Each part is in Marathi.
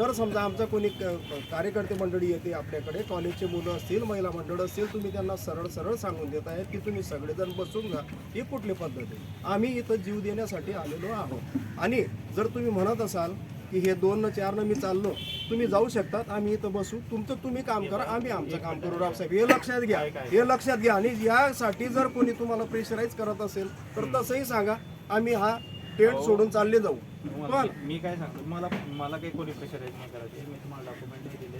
जर समजा आमचं कोणी क- कार्यकर्ते मंडळी येते आपल्याकडे कॉलेजचे मुलं असतील महिला मंडळ असतील तुम्ही त्यांना सरळ सरळ सांगून देत आहेत की तुम्ही सगळेजण बसून जा ही कुठली पद्धत आहे? आम्ही इथं जीव देण्यासाठी आलेलो आहोत. आणि जर तुम्ही म्हणत असाल की हे दोन न मी चाललो तुम्ही जाऊ शकतात आम्ही इथं बसू. तुमचं तुम्ही काम करा आम्ही आमचं काम करू. रावसाहेब हे लक्षात घ्या हे लक्षात घ्या. आणि यासाठी जर कोणी तुम्हाला प्रेशराईज करत असेल तर तसंही सांगा. आम्ही हा टेंट सोडून चालले जाऊ. पण मी- मी काय सांगतो मला मला काही कोणी प्रेशराईज नाही करायचे. मी तुम्हाला डॉक्युमेंटही दिले.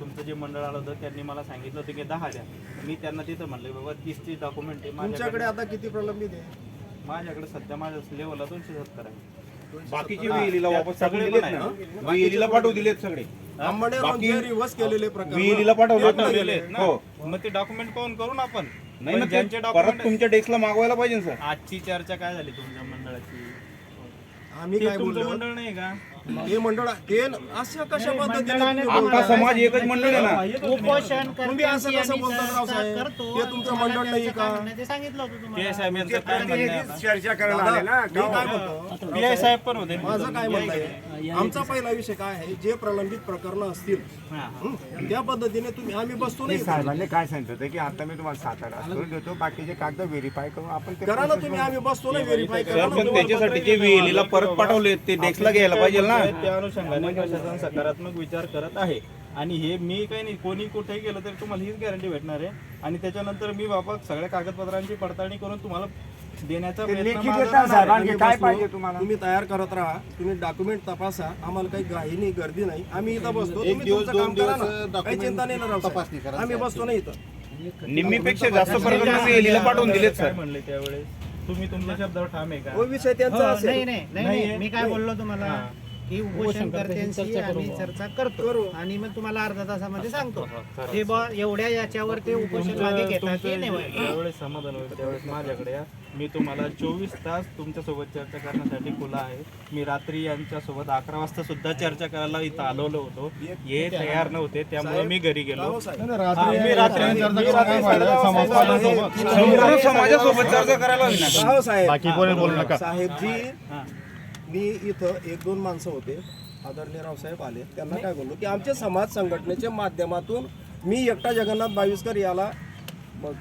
तुमचं जे मंडळ आलं होतं त्यांनी मला सांगितलं होतं की दहा द्या. मी त्यांना तिथं म्हणलं बाबा तीस तीस डॉक्युमेंट आहे तुमच्याकडे माझ्याकडे आता किती प्रलंबित आहे? माझ्याकडे सध्या माझ्या लेवलला दोनशे सत्तर आहे. बाकीचे विहिरीला वापस सगळे दिलेत पण ना? आहे. विहिरीला पाठवून दिलेत सगळे. आंबडे बाकी- रिव्हर्स केलेले प्रकार विहिरीला पाठवलेत ना? दिलेत ना. हो. मग ते डॉक्युमेंट पाहून करू ना आपण? नाही ना पण ते ज्यांचे परत तुमच्या डेस्कला मागवायला पाहिजे ना सर? आजची चर्चा काय झाली तुमच्या मंडळाची? आम्ही ते काय तुमचं बोललो? मंडळ नाही का? हे मंडळ हे अशा कशा पद्धतीने तुम्ही आमचा? समाज एकच मंडळ आहे ना. उपोषण तुम्ही असं कसं बोलता रावसाहेब? ते तुमचं मंडळ नाही का? सांगितलं होतं तुम्हाला. साहेब? चर्चा करायला आले ना मी काय म्हणतो? पी आय साहेब पण होते. माझं काय म्हणणं आहे? आमचा पहिला विषय काय आहे? जे प्रलंबित प्रकरण असतील हा. त्या पद्धतीने तुम्ही आम्ही बसतो नाही साहेबांनी काय सांगितलं होतं की आता मी तुम्हाला सात आठ करून देतो बाकीचे कागद व्हेरीफाय करून आपण ते करा ना तुम्ही आम्ही बसतो ना व्हेरीफाय करा सर ना पण तुम्हाला त्याच्यासाठी जे विहिरीला परत पाठवले ते डेस्कला घ्यायला पाहिजे ना? त्या अनुषंगाने प्रशासन सकारात्मक विचार करत आहे. आणि हे मी काही नाही कोणी कुठेही गेलं तरी तुम्हाला हीच गॅरंटी भेटणार आहे. आणि त्याच्यानंतर मी बाबा सगळ्या कागदपत्रांची पडताळणी करून तुम्हाला देण्याचा प्रयत्न लेखी माझा देता राहणार साहेब आहे. आणखी तुम्ही काय बसलो, पाहिजे तुम्हाला? तुम्ही तयार करत राहा तुम्ही डॉक्युमेंट तपासा आम्हाला काही घाई नाही गर्दी नाही. आम्ही इथं बसतो एक तुम्ही दिवस, तुमचं काम दोन करा दिवस ना काही document चिंता नाही ना. तपासणी करा. आम्ही बसतो ना इथं. निम्मीपेक्षा जास्त प्रकरण पाठवून दिलेत काय सर. म्हणले त्यावेळेस? तुम्ही तुमच्या शब्दावर ठाम आहे का? विषय त्यांचा हो, नाही असेल. नाही नाही, नाही, नाही. मी काय बोललो तुम्हाला? हा. की उपोषण करत्यांशी आम्ही चर्चा करतो आणि मग तुम्हाला अर्धा तासामध्ये सांगतो. ते बा एवढ्या याच्यावर ते उपोषण मागे घेतात ते नाही होईल. ज्यावेळेस समाधान होईल त्यावेळेस माझ्याकडे या. मी तुम्हाला चोवीस तास तुमच्यासोबत चर्चा करण्यासाठी खुला आहे. मी रात्री यांच्या सोबत अकरा वाजता सुद्धा चर्चा करायला इथं आलेलो होतो. हे तयार नव्हते त्यामुळे मी घरी गेलो. हा, मी रात्री मी रात्री साडेदहा संपूर्ण समाजासोबत चर्चा करायला ना बाकी कोणी बोलू नका. साहेबजी हा. मी इथं एक दोन माणसं होते आदरणीय रावसाहेब आले. त्यांना काय बोललो की आमच्या समाज संघटनेच्या माध्यमातून मी एकटा जगन्नाथ बावीसकर याला मग